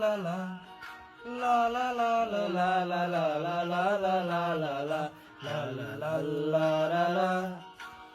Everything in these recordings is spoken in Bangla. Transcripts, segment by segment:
la la La la la la la la la la la la la la la La la la la la la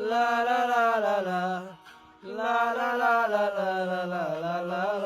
La la la la la La la la la la la la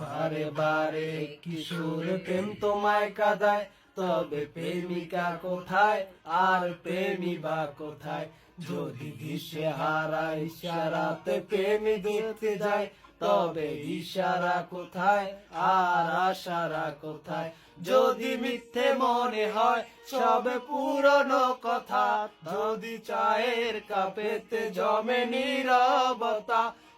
বারে বারে কিশোর প্রেম তোমায় কাদায় তবে প্রেমিকা কোথায়? আর প্রেমী বা কোথায়? যদি দিশে হারা ইশারাতে প্রেমী দেখতে যায়, তবে ইশারা কোথায়? আর আশারা কোথায়? যদি মিথ্যে মনে হয়, সব পুরনো কথা। যদি চায়ের কাপেতে জমে নীরবতা